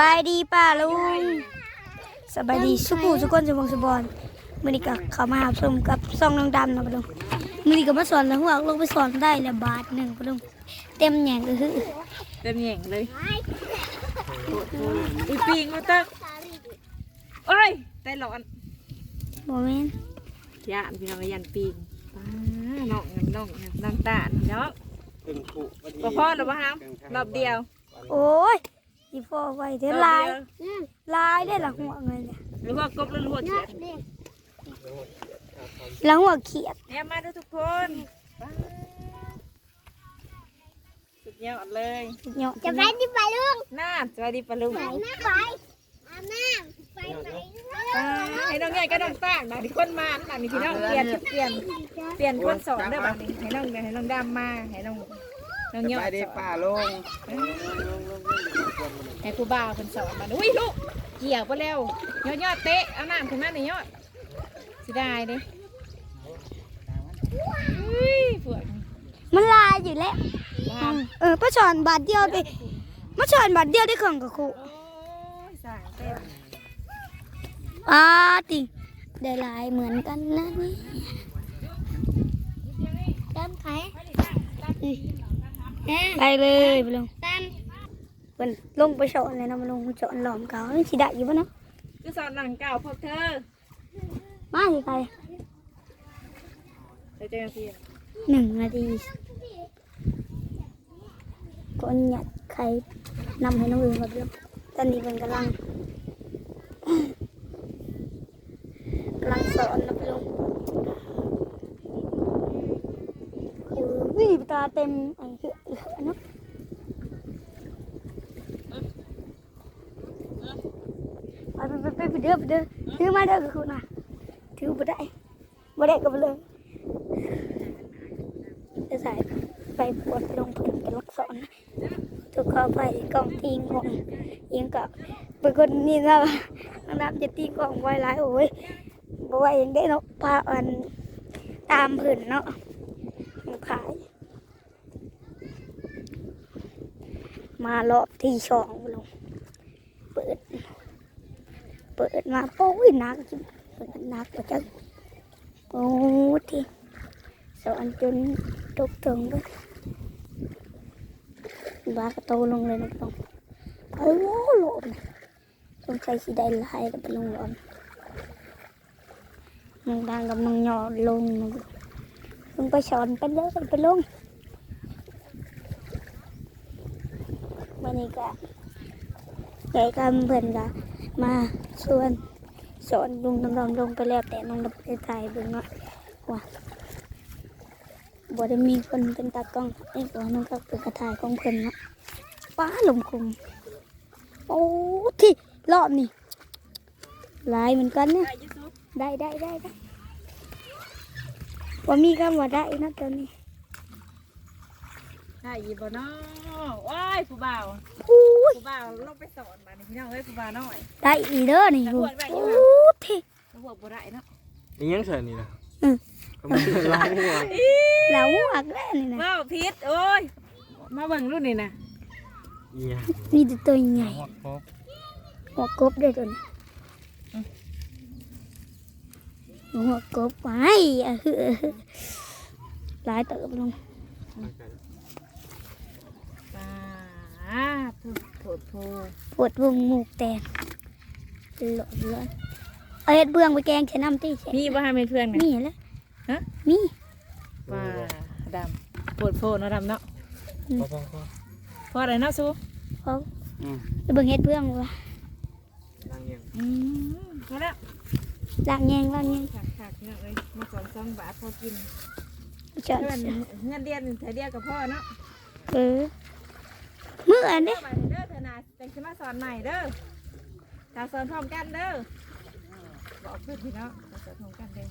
บายดีป้าลุงสบายดีสุกูสุกคนสุบงสุบอนมือนี้ก็เข้ามาหาชมกับซองน้องดำนะป้าลุงมือนี้ก็มาสอนแล้วหัวลงไปสอนได้แล้วบาทหนึ่งป้าลุงเต็มแหน่งก็คือเต็มแหย่งเลยอีปิงมาตั้งโอ้ยได้หลอนโมเมนยานพี่น้องยันปิงป้าน้องน้องน้ำตาลเนาะเป็นคู่วันนี้บ่พอหรือบ่ฮามรอบเดียว โอ้ย อีพอไว้เท่าลายลายได้หลังหัวเงินเนี่ยหรือว่ากบหรือหัวเขียดหลังหัวเขียดเนี่ยมาดูทุกคนป๊าสุดยอดเลยเนาะจะไปที่ไปลุงน่าสวัสดีปะลุงไปนะไปอาบน้ำไปไปป้าให้น้องใหญ่ก็น้องตากนะที่คนมาหลังนี้พี่น้องเปลี่ยนเปลี่ยนเปลี่ยนคนสอนเด้อบัดนี้ให้น้องให้น้องดำมาให้น้องน้องยอไปดได้สอนป่าลง ให้ผู้บ่าวคนสอนมาอุ้ยลูกเกี่ยวไปแล้วยอดยอดเตะเอาน้ำขึ้นมาหน่อยยอดสิได้เด้อุ้ยปวดมันลายอยู่แล้วบ้าเออป้าสอนบาทเดียวไปมาสอนบาทเดียวได้ของกับครูโอ้ยสายเต็มอ่าติได้ลายเหมือนกันนะนี่เติมไข่ไปเลยไปลงตามเพิ่นลงไปสอนเลยนะมาลงสอนหลอมเก่าสิได้อยู่ปะเนาะคือสอนหนังเก่าพวกเธอ มาสิไปไปเจอพี่หนึ่งนาทีคนหยัดไข่นำให้น้องอื่นก่อนเดี๋ยวตอนนี้เป็นกำลังกำลังสอนนะพี่ลุงโอ้ยตาเต็มไอ้เหี้ยเหลือเนาะไปไปไปไป เด้อไปเด้อถือมาเด้อกับคุณนะถือบ่ได้บ่ได้ก็บ่เลยจะใส่ไปปวดลงทุนกันลักษรทุกข้อไปกองตีงงยังกับเป็นคนนี่นะน้ำจะตีกองไว้หลายโอ้ยบอกว่ายังได้เนาะพาอันตามผืนเนาะขาย มารอบที่สองลง ปิดมาโป้ยนักจริงเปิดนักกว่าจังโอ้ที่สอนจนตกถึงด้วยบากระโตลงเลยนะพี่น้องโอ้โหโหลดสงสัยสีได้ลายกับลงหลอนน้องดังกับน้องหยอดลงนะลงไปสอนไปเลยไปลงวันนี้ก็ใหญ่กันเพื่นก็ มาชวนสอนลุงน้องๆลงไปแล้วแต่น้องดับไปถ่ายเบิ่งเนาะว่าบ่ได้มีคนเป็นตากล้องไอ้ตัวนั้นก็เป็นกระถ่ายของเพิ่นเนาะป้าลมคุมโอ้ที่รอบนี่ลายเหมือนกันเนี่ยไปยูทูบได้ได้ได้ได้ว่ามีคำว่าได้นะตอนนี้ ได้ยีบ่น้อว้ายผู้บ่าวอู้ยผู้บ่าวลงไปสอนมาพี่น้องเอ้ยผู้บ่าวน้อยได้อีเด้อนี่แต่ดูปวดไว้อยู่โอ้ค่ะที่แล้วพวกบ่ได้เนาะยังยังเสิร์นี่นะอืมก็ไม่ล้างหัวแล้วหักแล้วนี่นะว้าวพิษโอ้ยมาเบิ่งรุ่นนี่นะเอียมีแต่ตัวใหญ่หัวครบหัวกบด้วยตัวนี้หัวกบไปอะคือหลายเติบลง ป้าทุกโถดโพปวดวงหมูกแตกหลอนเลยเอาเห็ดเบื้องไปแกงใช้น้ำตีใช่มีบ่ให้เป็นเพื่อนไหม มีแล้วฮะ มีป้าดำโถดโพเนาะดำเนาะพอพอพอพออะไรเนาะซูเขาอืมไปเบิ่งเห็ดเบื้องวะล้างยังอืมพอแล้วลางแยงล้างแยงขาดขาดพี่น้องเอ้ยมาสอนสองบาทพอกินจอดเพื่อนเงินเดือนเธอเดียกับพ่อเนาะเออ เมื่ออันเด้นี้อไปเด้อเธอนาจังสิมาสอนใหม่เด้อถ้าสอนพร้อมกันเด้อบอกเพื่อนพี่เนาะถ้าสอนพร้อมกันเด้อ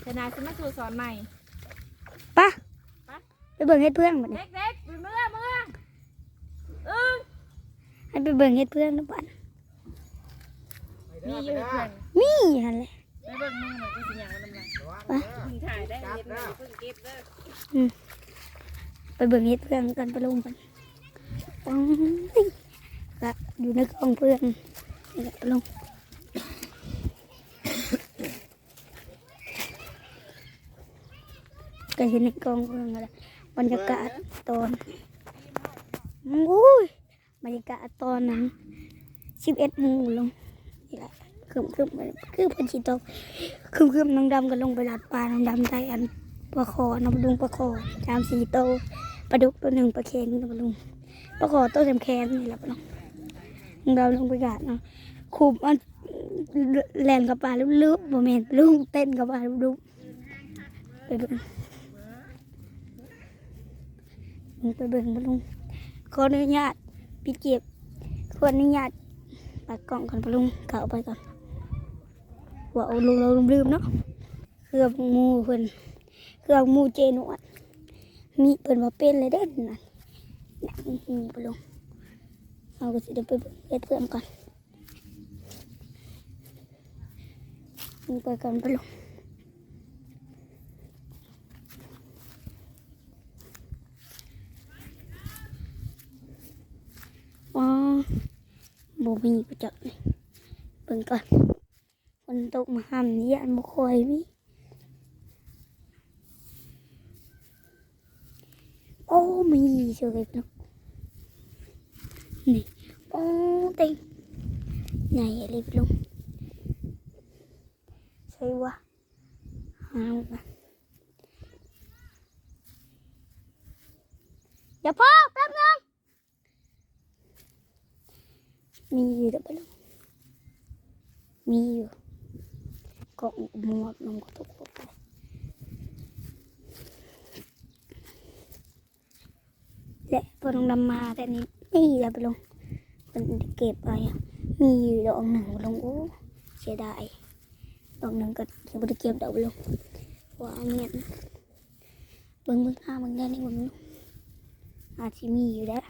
เธอนาสิมาสู่สอนใหม่ปะไปเบิ่งเห็ดเบื้องบัดนี้เด็กๆไปเมื่อเมื่อเออให้ไปเบิ่งเห็ดเบื้องนะบัดมีอยู่เพื่อนมีหันเลยไปเบิ่งมึงหน่อยก็สิหยังน้ำหนักปะเพิ่งถ่ายได้เย็นเลยเพิ่งเก็บเด้อไปเบิ่งเห็ดเบื้องกันไปลงกัน ปังกก็อยู่ในกองเพื่อนลงก็อยู่ในกองเพื่อนอะไรบรรยากาศตอนอุ้ยบรรยากาศตอนนั้นสิบเอ็ดโมงลงนี่แหละคืมคืมคือพันชิตกคืมคืมน้องดำก็ลงไปลัดปลาน้องดำได้อันปลาคอน้องดุงปลาคอสามสี่โต ปลาดุกตัวหนึ่งปลาเค็งน้องดุงปลาขอตัวเต็มแคนนี่แหละปะน้องเราลงไปกาดเนาะคูบมันแลนกับปลาลึบๆโมเมนต์ลุงเต้นกับปลาลุกไปเบิ่งไปเบิ่งปะลุงขออนุญาตพี่เก็บขออนุญาตปัดกล่องก่อนปะลุงเข้าไปก่อนว่าเอาลุงเราลืมเนาะเครื่องมูเพิ่นเครื่องมูเจนวด มีเพิ่นว่าเป็นเลยเด้อน่ะหนังหูไปลงเอาก็สิเดี๋ยวไปเบิ่งเฮ็ดเพื่อนก่อนลงไปก่อนไปลงอ๋อบ่มีประจักษ์นี่เบิ่งก่อนฝนตกมาห้ามนี่ยันบ่ค่อยมี โอ้มีเฉยไปลงนี่โอ้เต็งไหนอะไรไปลงใช่วะหามาอย่าพ่อ แลงมีอยู่กล่องหมวกลงก็ตกลงไปและพอลงดำมาแต่นี้นี่อย่าไปลงมันเก็บไปมีอยู่ดอกหนึ่งลงโอ้เสียดายดอกหนึ่งก็ยังไม่ได้เก็บดอกลงว่าเงี้ยเบิ่งเบิ่งอ้าเบิ่งได้นี่เบิ่งอาจจะมีอยู่แล้ว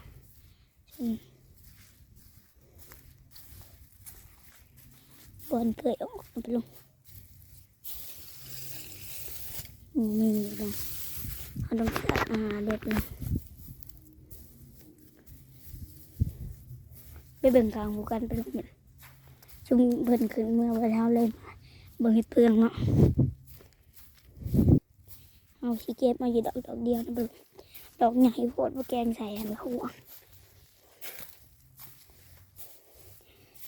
บอลเคยออกไปลงมีลงเอาลงตัดอาหาเด็ดลง ไป เบิ่งกลางหมู่กันไปลงเนี่ยชุมเพิ่นขึ้นเมื่อวันเช้าเลยเบิ่งเฮ็ดเปลืองเนาะเอาสิเก็บมาอยู่ดอกดอกเดียวนะเบิ่งดอกใหญ่โพดว่าแกงใส่หันหัว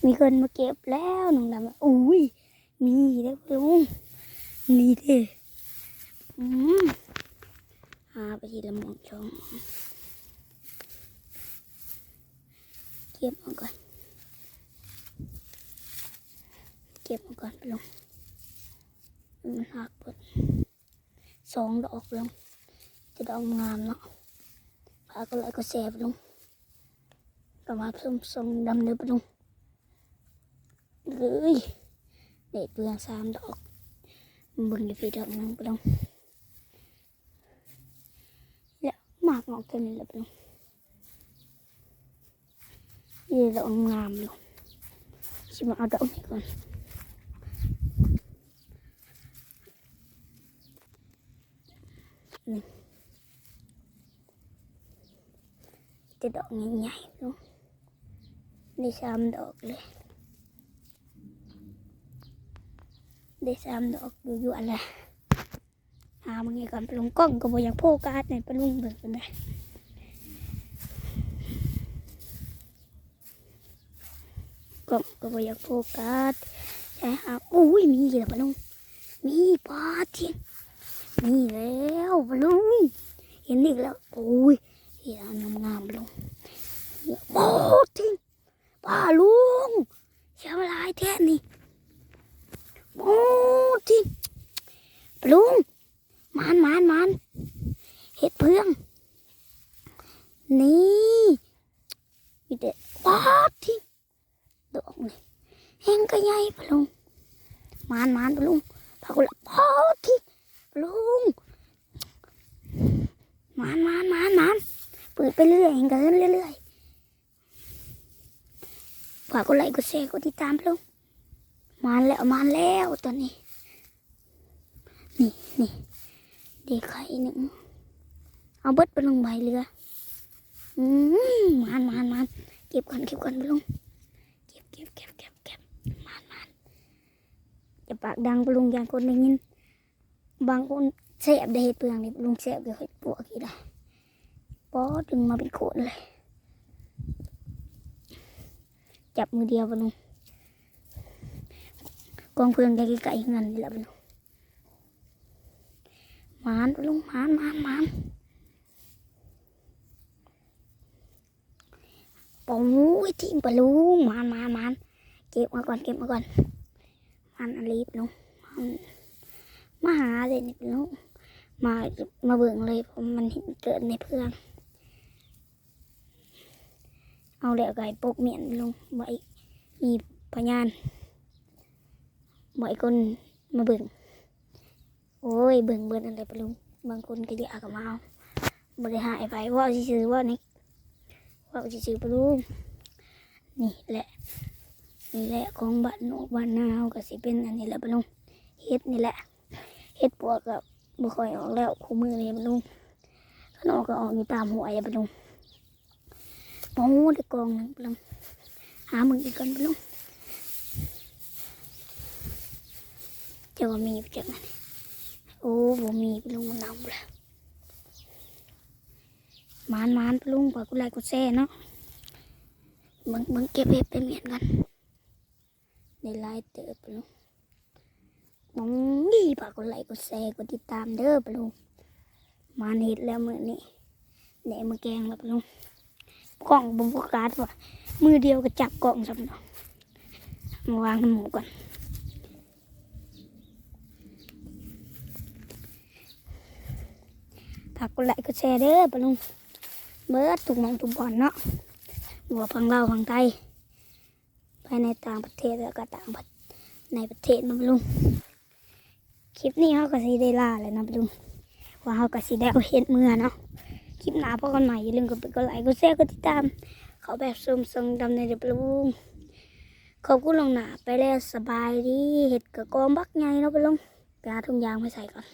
มีคนมาเก็บแล้วน้องดำอุ้ยมีเด้อลุงนี่เด้ออืมหาไปทีละหมองช่อง เก็บมาก่อน เก็บมาก่อนไปลงมันหักเปิดสองดอกลงจะดอกงามเนาะพาก็เลยก็แสบลงประมาส้มทรงดำเนื้อไปลงเลยเด็ดเปลืองสามดอกบึงอยู่พี่ดอกนึงไปลงแล้วหมากออกตัวนี้แล้วไปลง นี่ดอกงามอยู่ชิมาเอาดอกนี้ก่อนจะดอกใหญ่ๆลูกได้สามดอกเลยได้สามดอกอยู่อยู่อะไรหามันไงก่อนไปลงกล้องก็บอกอยากโพกาดเนี่ยไปลุงเบิกกันได้ ก็ก็บ่อยากโฟกัสใช่ครับอุ้ยมีแล้วปะลุงมีปลาทียนมีแล้วปะลุงเห็นอีกแล้วโอ้ยเห็นงามงามๆปะลุงโอ้จริงปลาลุงใช้เวลาแท้นี่โอ้จริงปะลุงมันมันมันเห็ดเพื่อง นี่มีแต่ปลาจริง ดอกนี่แห้งก็ใหญ่ปะลุงมานมานปะลุงพากุละพอที่ปะลุงมานมานมานมานเปิดไปเรื่อยแห้งกันเรื่อยๆฝากกดไลค์กดแชร์กดติดตามปะลุงมานแล้วมานแล้วตอนนี้ นี่นี่เด็กไข่หนึ่งเอาเบิดไปลงใบเรือ อืมมานมานมานเก็บก่อนเก็บก่อนปะลุงเก็บเก็บเก็บเก็บเก็บมานมานจะปากดังปะลุงอย่างคนไปลง นี่ปะลุงเสบได้เห็ดปวกอีกได้ปอดึงมาเป็นโขนเลย จับมือเดียวปะลุงกองเพื่อนไกลๆเงินนี่แหละปะลุงหมานปะลุงหมานหมานหมาน ปองยทิ้งปลูกมันมันมันเก็บมาก่อนเก็บมาก่อน มันรีบลงมันมาหาเลยนี่เป็นลูกมามาเบิ่งเลยเพราะมันเกิดในเพื่อนเอาแล้วไก่ปกเมียนลงไว้มีพยานบ่อยคนมาเบิ่งโอ้ยเบิ่งเบิ่งอะไรปลุงบางคนก็อยากกับมาเอาบริหายไปว่าซื้อว่านี่ ว่าจะซื้อปลาลูกนี่แหละนี่แหละของบ้านนอกบ้านนาเฮาก็สิเป็นอันนี้แหละปลาลูกเฮ็ดนี่แหละเฮ็ดปวกกับบ่ค่อยออกแล้วคู่มือนี่ปลาลูกขนออกก็ออกอยู่ตามหัวไอ้ปลาลูกโอ้ได้กองหนึงปลาลูกหามึงอีกก่อนปลาลูกเจ้าว่ามีจังนั้นโอ้บ่มีปลาลูกนนำแล้ว มานมานปลุงปล่อยกูไล่กูแซ่เนาะเบิ่งเบิ่งเก็บเห็ดไปเมียนกันในไล่เติบปลุงมองนี่ปล่อยกูไล่กูแซ่กูติดตามเด้อปลุงมานเห็ดแล้วมือนี้แหนมาแกงแล้วปลุงกล่องบุมประกาศว่ามือเดียวก็จับกล่องสำเนาะมาวางหมูก่อนผักกูไล่กูแซ่เด้อปลุง เบิดถูกมองถูกบอลเนาะบัวพังเราวพังไทยภายในต่างประเทศแล้วก็ต่างประในประเทศนะลุงคลิปนี้เขาก็สีได้ล่าเลยนะลุงว่าเขาก็สีได้เอาเห็นเมื่อเนาะคลิปหน้าพบกันใหม่อย่าลืมกดกดไลค์กดแชร์กดติดตาม เขาแบบซูมทรงดำในเด็บลุงขอบคุณลงหนาไปแล้วสบายดีเห็ดกระกองบักไงเนาะไปลุงไปหาถุงยางมาใส่ก่อน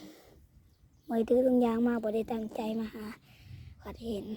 ไว้ถือถุงยางมาบ่ได้ตั้งใจมาหาขอเห็น